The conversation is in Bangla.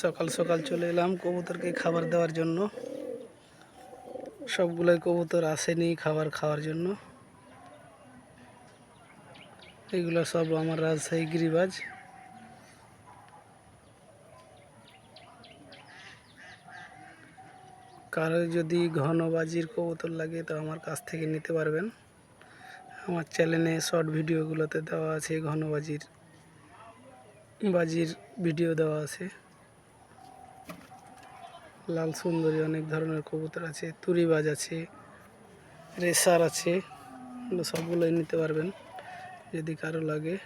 সকাল সকাল চলে এলাম কবুতরকে খাবার দেওয়ার জন্য। সবগুলোই কবুতর আসেনি খাবার খাওয়ার জন্য। এগুলো সব আমার রাজশাহী গিরিবাজ। কারও যদি ঘন বাজির কবুতর লাগে তো আমার কাছ থেকে নিতে পারবেন। আমার চ্যানেলে শর্ট ভিডিওগুলোতে দেওয়া আছে ঘন বাজির বাজির ভিডিও দেওয়া আছে। লাল সুন্দরী, অনেক ধরনের কবুতর আছে তুরিবাজ আছে, রেসার আছে সবগুলোই নিতে পারবেন, যদি কারও লাগে।